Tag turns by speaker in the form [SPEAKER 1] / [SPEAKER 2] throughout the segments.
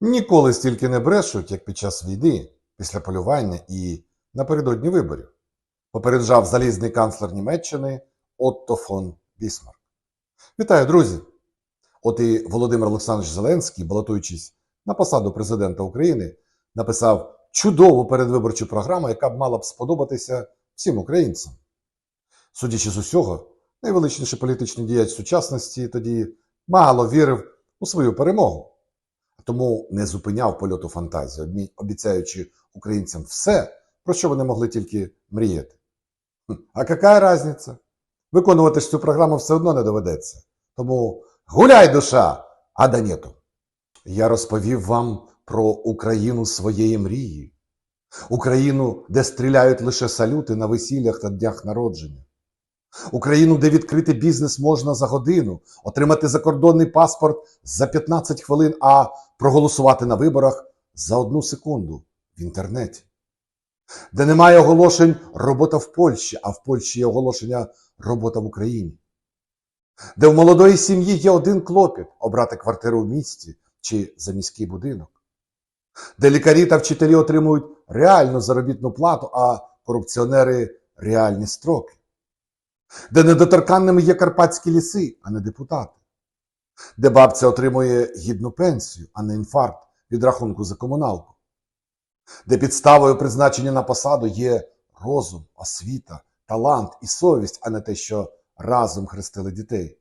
[SPEAKER 1] Ніколи стільки не брешуть, як під час війни, після полювання і напередодні виборів, попереджав залізний канцлер Німеччини Отто фон Бісмарк. Вітаю, друзі! От і Володимир Олександрович Зеленський, балотуючись на посаду президента України, написав чудову передвиборчу програму, яка б мала б сподобатися всім українцям. Судячи з усього, найвеличніший політичний діяч сучасності тоді мало вірив у свою перемогу, тому не зупиняв польоту фантазії, обіцяючи українцям все, про що вони могли тільки мріяти. А яка різниця? Виконувати ж цю програму все одно не доведеться. Тому гуляй, душа, а да нету. Я розповів вам про Україну своєї мрії. Україну, де стріляють лише салюти на весіллях та днях народження. Україну, де відкрити бізнес можна за годину, отримати закордонний паспорт за 15 хвилин, а проголосувати на виборах за одну секунду в інтернеті. Де немає оголошень робота в Польщі, а в Польщі є оголошення робота в Україні. Де в молодої сім'ї є один клопіт обрати квартиру в місті чи за міський будинок. Де лікарі та вчителі отримують реальну заробітну плату, а корупціонери реальні строки де недоторканними є карпатські ліси, а не депутати, де бабця отримує гідну пенсію, а не інфаркт від рахунку за комуналку, де підставою призначення на посаду є розум, освіта, талант і совість, а не те, що разом хрестили дітей,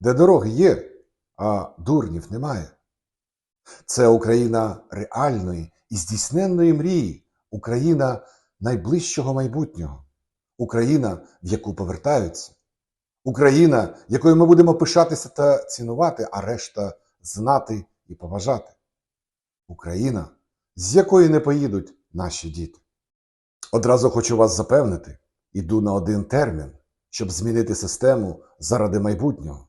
[SPEAKER 1] де дороги є, а дурнів немає. Це Україна реальної і здійсненної мрії, Україна найближчого майбутнього. Україна, в яку повертаються, Україна, якою ми будемо пишатися та цінувати, а решта знати і поважати. Україна, з якої не поїдуть наші діти. Одразу хочу вас запевнити: іду на один термін, щоб змінити систему заради майбутнього.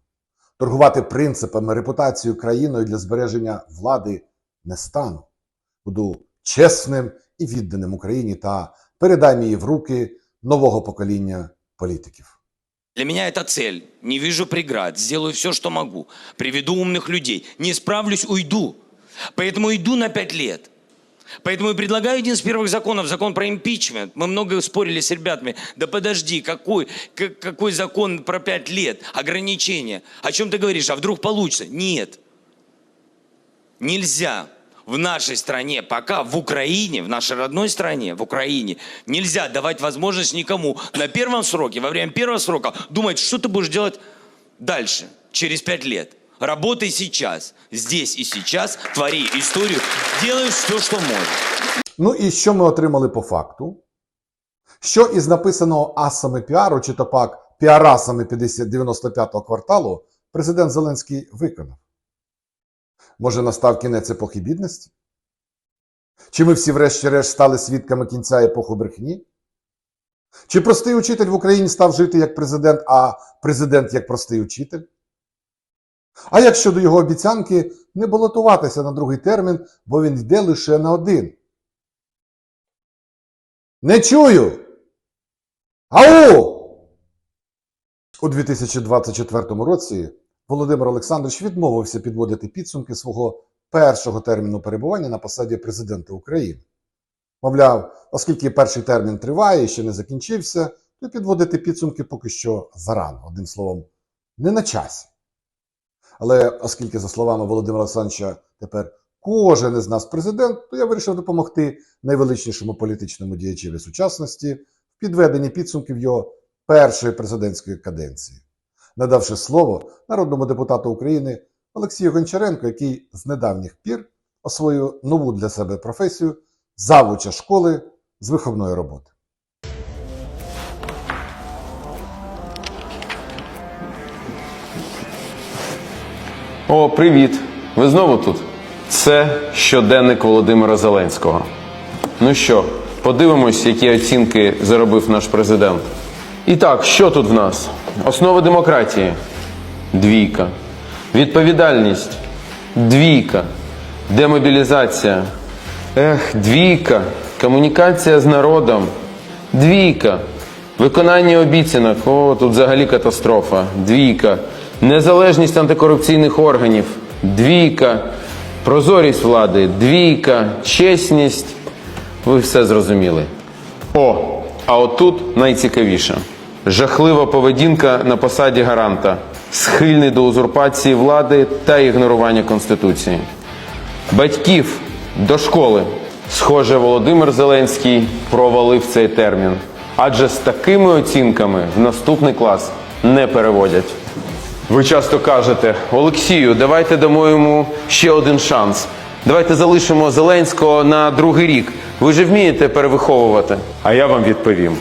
[SPEAKER 1] Торгувати принципами репутацією країною для збереження влади не стану. Буду чесним і відданим Україні та передам її в руки нового покоління політиків.
[SPEAKER 2] Для меня это цель. Не вижу преград. Сделаю все, что могу. Приведу умных людей. Не справлюсь, уйду. Поэтому иду на пять лет. Поэтому и предлагаю один из первых законов, закон про импичмент. Мы много спорили с ребятами. Да подожди, какой, к- какой закон про пять лет? Ограничения. О чем ты говоришь? А вдруг получится? Нет. Нельзя В нашей стране, пока в Украине, в нашей родной стране, в Украине, нельзя давать возможность никому на первом сроке, во время первого срока думать, что ты будешь делать дальше, через пять лет. Работай сейчас, здесь и сейчас, твори историю, делай все, что можешь.
[SPEAKER 1] Ну і що ми отримали по факту? Що із написаного асами піару, чи то пак піарасами 95-го кварталу, президент Зеленський виконав? Може, настав кінець епохи бідності? Чи ми всі врешті-решт стали свідками кінця епохи брехні? Чи простий учитель в Україні став жити як президент, а президент як простий учитель? А як щодо його обіцянки не балотуватися на другий термін, бо він йде лише на один? Не чую! Ау! У 2024 році Володимир Олександрович відмовився підводити підсумки свого першого терміну перебування на посаді президента України. Мовляв, оскільки перший термін триває і ще не закінчився, то підводити підсумки поки що зарано. Одним словом, не на часі. Але оскільки, за словами Володимира Олександровича, тепер кожен із нас президент, то я вирішив допомогти найвеличнішому політичному діячеві сучасності в підведенні підсумків його першої президентської каденції, надавши слово народному депутату України Олексію Гончаренко, який з недавніх пір освоїв нову для себе професію завуча школи з виховної роботи.
[SPEAKER 3] О, привіт! Ви знову тут? Це щоденник Володимира Зеленського. Ну що, подивимось, які оцінки заробив наш президент. І так, що тут в нас? Основи демократії двійка. Відповідальність двійка. Демобілізація. Ех, двійка. Комунікація з народом. Двійка. Виконання обіцянок. О, тут взагалі катастрофа. Двійка. Незалежність антикорупційних органів. Двійка. Прозорість влади, двійка, чесність. Ви все зрозуміли. О, а отут найцікавіше. Жахлива поведінка на посаді гаранта, схильний до узурпації влади та ігнорування Конституції. Батьків до школи. Схоже, Володимир Зеленський провалив цей термін. Адже з такими оцінками в наступний клас не переводять. Ви часто кажете, Олексію, давайте дамо йому ще один шанс. Давайте залишимо Зеленського на другий рік. Ви ж вмієте перевиховувати. А я вам відповім: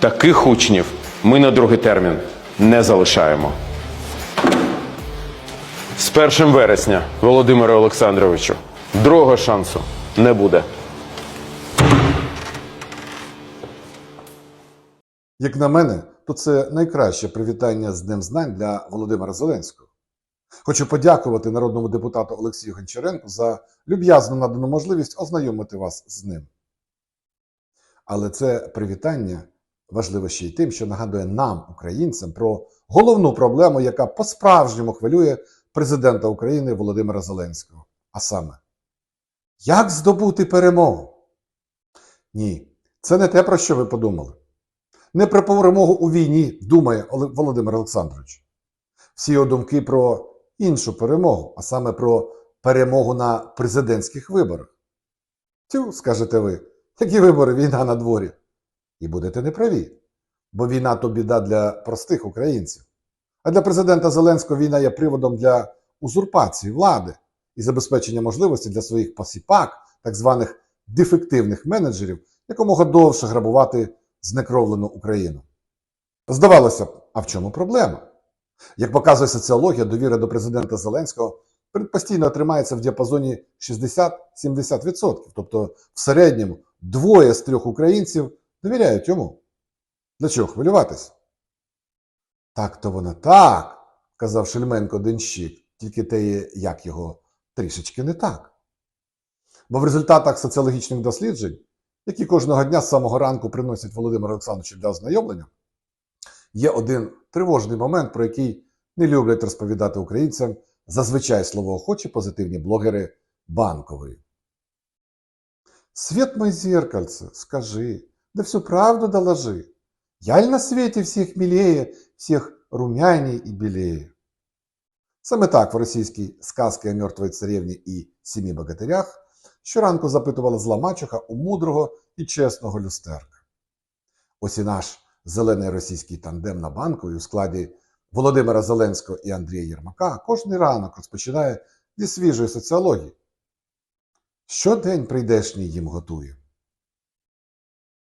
[SPEAKER 3] таких учнів ми на другий термін не залишаємо. З 1 вересня, Володимире Олександровичу, другого шансу не буде.
[SPEAKER 1] Як на мене, то це найкраще привітання з Днем Знань для Володимира Зеленського. Хочу подякувати народному депутату Олексію Гончаренку за люб'язно надану можливість ознайомити вас з ним. Але це привітання важливе ще й тим, що нагадує нам, українцям, про головну проблему, яка по-справжньому хвилює президента України Володимира Зеленського. А саме, як здобути перемогу? Ні, це не те, про що ви подумали. Не про перемогу у війні думає Володимир Олександрович. Всі його думки про іншу перемогу, а саме про перемогу на президентських виборах. Тю, скажете ви, які вибори війна на дворі? І будете неправі, бо війна то біда для простих українців. А для президента Зеленського війна є приводом для узурпації влади і забезпечення можливості для своїх посіпак, так званих дефективних менеджерів, якомога довше грабувати знекровлену Україну. Здавалося б, а в чому проблема? Як показує соціологія, довіра до президента Зеленського постійно тримається в діапазоні 60-70%. Тобто, в середньому двоє з трьох українців довіряють йому. Для чого хвилюватися? Так то воно так, казав Шельменко Денщик, тільки те, як його трішечки не так. Бо в результатах соціологічних досліджень які кожного дня з самого ранку приносять Володимир Олександровичу для ознайомлення, є один тривожний момент, про який не люблять розповідати українцям зазвичай словоохочі позитивні блогери банкової. Свет мой зеркальце, скажи, да всю правду доложи. Я ль на свете всіх милее, всіх румяней і білее? Саме так в російській сказці о мертвій царевні і сімі богатирях щоранку запитувала зла мачуха у мудрого і чесного люстерка. Ось і наш зелений російський тандем на банкові у складі Володимира Зеленського і Андрія Єрмака кожний ранок розпочинає зі свіжої соціології. Щодень прийдешній їм готує.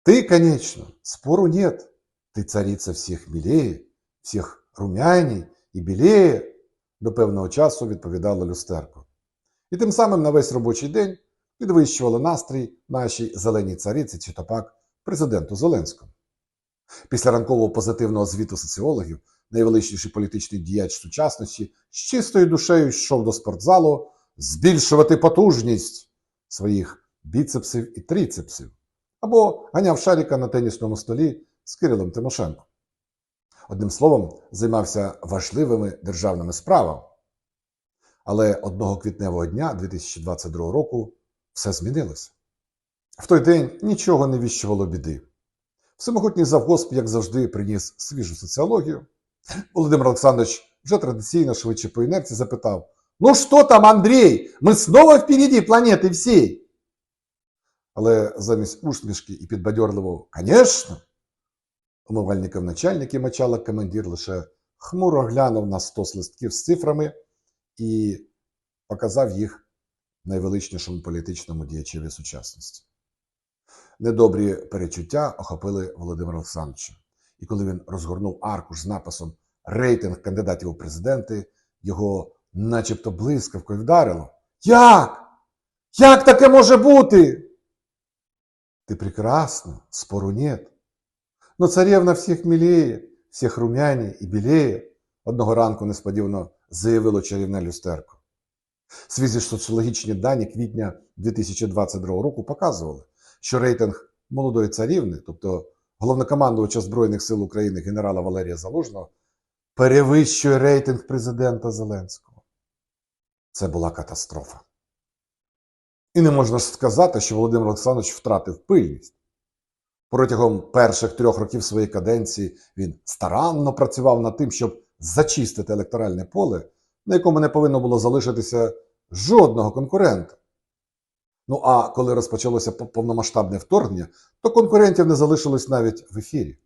[SPEAKER 1] Ты, конечно, спору нет. Ты царица всіх милее, всіх румяней і білее, до певного часу відповідало люстерко. І тим самим на весь робочий день підвищували настрій нашій зеленій цариці чи топак президенту Зеленському. Після ранкового позитивного звіту соціологів найвеличніший політичний діяч сучасності з чистою душею йшов до спортзалу збільшувати потужність своїх біцепсів і трицепсів або ганяв шаріка на тенісному столі з Кирилом Тимошенко. Одним словом, займався важливими державними справами. Але одного квітневого дня 2022 року все змінилося. В той день нічого не віщувало біди. Всемогутній завгосп, як завжди, приніс свіжу соціологію. Володимир Олександрович вже традиційно швидше по інерції запитав: Ну що там, Андрій? Ми знову впереді планети всій. Але замість усмішки і підбадьорливого «Конечно!» умивальником начальник і мочалок командир лише хмуро глянув на стос листків з цифрами і показав їх найвеличнішому політичному діячеві сучасності. Недобрі перечуття охопили Володимира Олександровича. І коли він розгорнув аркуш з написом Рейтинг кандидатів у президенти, його начебто блискавкою вдарило. Як? Як таке може бути? Ти прекрасна, спору нет. Но царевна всіх милее, всіх румяне і білее, одного ранку несподівано заявило чарівне люстерко. Свіжі соціологічні дані квітня 2022 року показували, що рейтинг молодої царівни, тобто головнокомандувача Збройних сил України генерала Валерія Залужного, перевищує рейтинг президента Зеленського. Це була катастрофа. І не можна сказати, що Володимир Олександрович втратив пильність. Протягом перших трьох років своєї каденції він старанно працював над тим, щоб зачистити електоральне поле, на якому не повинно було залишитися жодного конкурента. Ну а коли розпочалося повномасштабне вторгнення, то конкурентів не залишилось навіть в ефірі.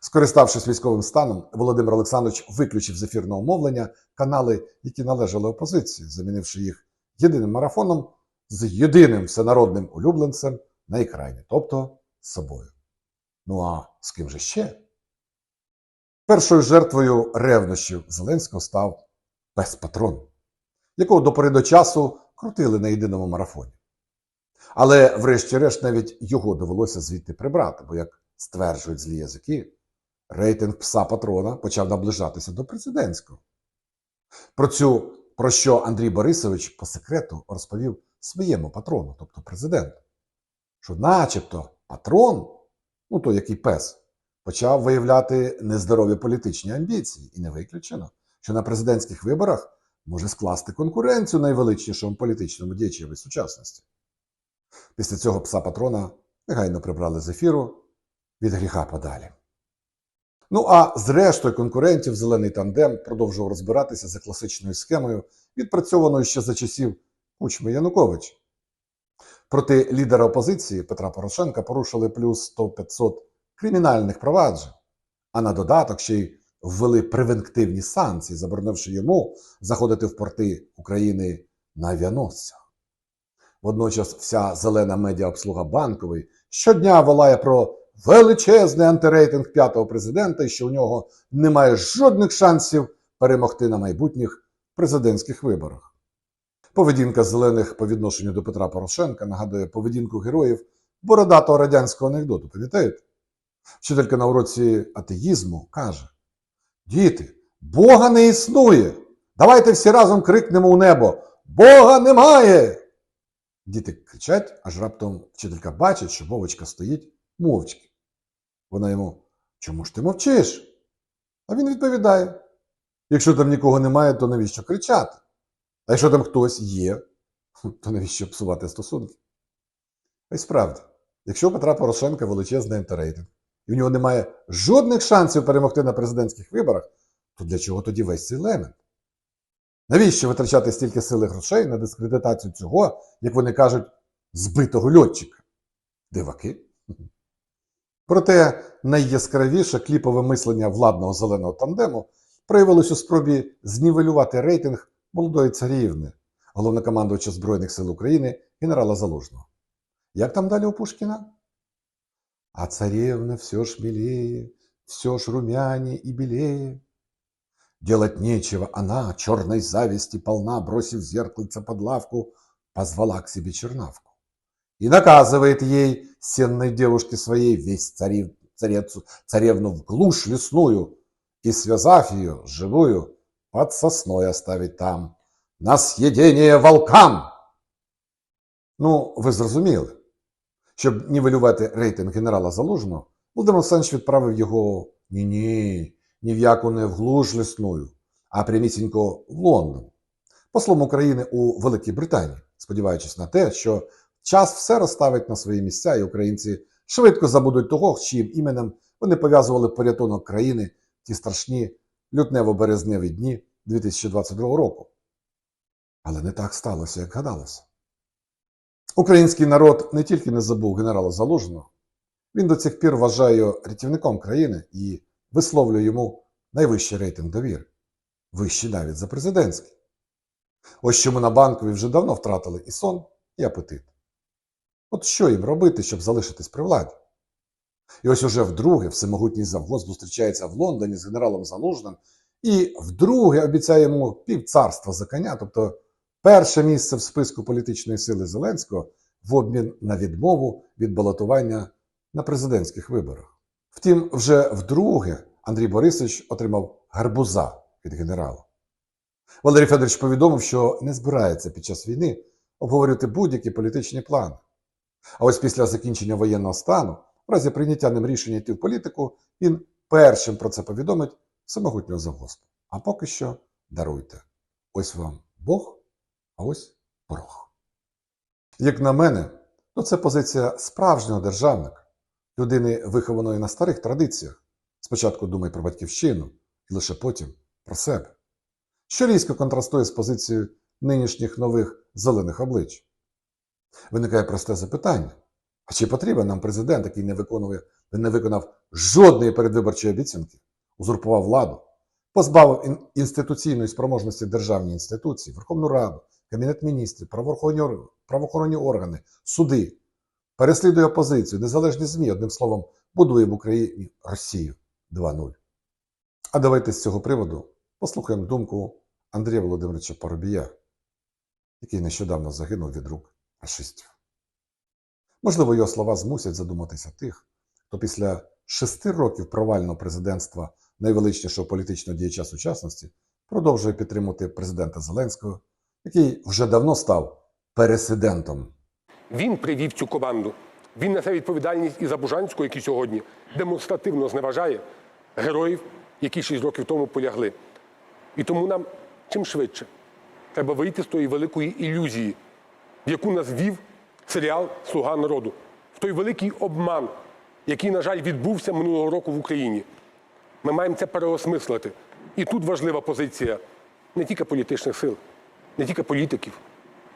[SPEAKER 1] Скориставшись військовим станом, Володимир Олександрович виключив з ефірного мовлення канали, які належали опозиції, замінивши їх єдиним марафоном з єдиним всенародним улюбленцем на екрані, тобто з собою. Ну а з ким же ще? Першою жертвою ревнощів Зеленського став пес Патрон, якого до пори до часу крутили на єдиному марафоні. Але, врешті-решт, навіть його довелося звідти прибрати, бо, як стверджують злі язики, рейтинг пса патрона почав наближатися до президентського. Про цю, про що Андрій Борисович по секрету розповів своєму патрону, тобто президенту, що начебто патрон, ну той який пес, почав виявляти нездорові політичні амбіції, і не виключено, що на президентських виборах може скласти конкуренцію найвеличнішому політичному діячеві сучасності. Після цього пса патрона негайно прибрали з ефіру від гріха подалі. Ну а зрештою конкурентів зелений тандем продовжував розбиратися за класичною схемою, відпрацьованою ще за часів Кучми Януковича. Проти лідера опозиції Петра Порошенка порушили плюс 100-500 кримінальних проваджень, а на додаток ще й ввели превентивні санкції, заборонивши йому заходити в порти України на авіаносцях. Водночас вся зелена медіаобслуга банкової щодня волає про величезний антирейтинг п'ятого президента і що у нього немає жодних шансів перемогти на майбутніх президентських виборах. Поведінка зелених по відношенню до Петра Порошенка нагадує поведінку героїв бородатого радянського анекдоту. Пам'ятаєте? Вчителька на уроці атеїзму каже: Діти, Бога не існує! Давайте всі разом крикнемо у небо: Бога немає! Діти кричать, аж раптом вчителька бачить, що Вовочка стоїть мовчки. Вона йому: Чому ж ти мовчиш? А він відповідає: Якщо там нікого немає, то навіщо кричати? А якщо там хтось є, то навіщо псувати стосунки? А й справді, якщо у Петра Порошенка величезний антирейтинг, і в нього немає жодних шансів перемогти на президентських виборах, то для чого тоді весь цей лемент? Навіщо витрачати стільки сили грошей на дискредитацію цього, як вони кажуть, збитого льотчика? Диваки. Проте найяскравіше кліпове мислення владного зеленого тандему проявилось у спробі знівелювати рейтинг молодої царівни, головнокомандувача Збройних сил України генерала Залужного. Як там далі у Пушкіна? А царевна все ж милее, все ж румянее и белее. Делать нечего, она, черной зависти полна, бросив зеркальце под лавку, позвала к себе чернавку. И наказывает ей, сенной девушке своей, весь царев, царецу, царевну в глушь лесную, и, связав ее, живую, под сосной оставить там, на съедение волкам. Ну, ви зрозуміли. Щоб нівелювати рейтинг генерала Залужного, Володимир Олександрович відправив його ні-ні, ні в яку не в глуш лісную, а прямісінько в Лондон, послом України у Великій Британії, сподіваючись на те, що час все розставить на свої місця, і українці швидко забудуть того, з чиїм іменем вони пов'язували порятунок країни ті страшні лютнево-березневі дні 2022 року. Але не так сталося, як гадалося. Український народ не тільки не забув генерала Залужного, він до цих пір вважає його рятівником країни і висловлює йому найвищий рейтинг довіри, вищий навіть за президентський. Ось чому на банкові вже давно втратили і сон, і апетит. От що їм робити, щоб залишитись при владі? І ось уже вдруге всемогутній завгосп зустрічається в Лондоні з генералом Залужним і вдруге обіцяє йому півцарства за коня, тобто перше місце в списку політичної сили Зеленського в обмін на відмову від балотування на президентських виборах. Втім, вже вдруге Андрій Борисович отримав гарбуза від генерала. Валерій Федорович повідомив, що не збирається під час війни обговорювати будь-які політичні плани. А ось після закінчення воєнного стану, в разі прийняття ним рішення йти в політику, він першим про це повідомить самогутнього завгоспу. А поки що даруйте. Ось вам Бог, а ось порог. Як на мене, то це позиція справжнього державника, людини, вихованої на старих традиціях. Спочатку думай про батьківщину і лише потім про себе. Що різко контрастує з позицією нинішніх нових зелених облич. Виникає просте запитання: а чи потрібен нам президент, який не виконує, не виконав жодної передвиборчої обіцянки, узурпував владу, позбавив інституційної спроможності державні інституції, Верховну Раду, Кабінет міністрів, правоохоронні, органи, суди, переслідує опозицію, незалежні ЗМІ, одним словом, будує в Україні Росію 2.0. А давайте з цього приводу послухаємо думку Андрія Володимировича Парубія, який нещодавно загинув від рук фашистів. Можливо, його слова змусять задуматися тих, хто після шести років провального президентства найвеличнішого політичного діяча сучасності продовжує підтримувати президента Зеленського, який вже давно став пересидентом.
[SPEAKER 4] Він привів цю команду. Він несе відповідальність і за Бужанського, який сьогодні демонстративно зневажає героїв, які шість років тому полягли. І тому нам чим швидше треба вийти з тої великої ілюзії, в яку нас вів серіал Слуга народу, в той великий обман, який, на жаль, відбувся минулого року в Україні. Ми маємо це переосмислити. І тут важлива позиція не тільки політичних сил, не тільки політиків,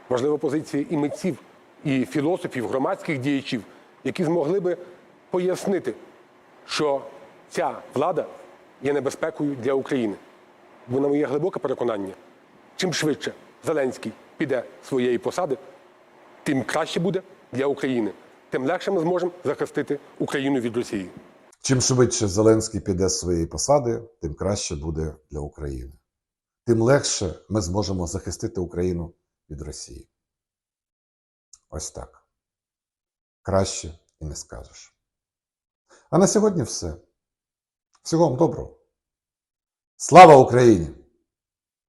[SPEAKER 4] важлива позиція і митців, і філософів, громадських діячів, які змогли би пояснити, що ця влада є небезпекою для України. Бо, на моє глибоке переконання, чим швидше Зеленський піде своєї посади, тим краще буде для України, тим легше ми зможемо захистити Україну від Росії.
[SPEAKER 1] Чим швидше Зеленський піде з своєї посади, тим краще буде для України. Тим легше ми зможемо захистити Україну від Росії. Ось так. Краще і не скажеш. А на сьогодні все. Всього вам доброго. Слава Україні!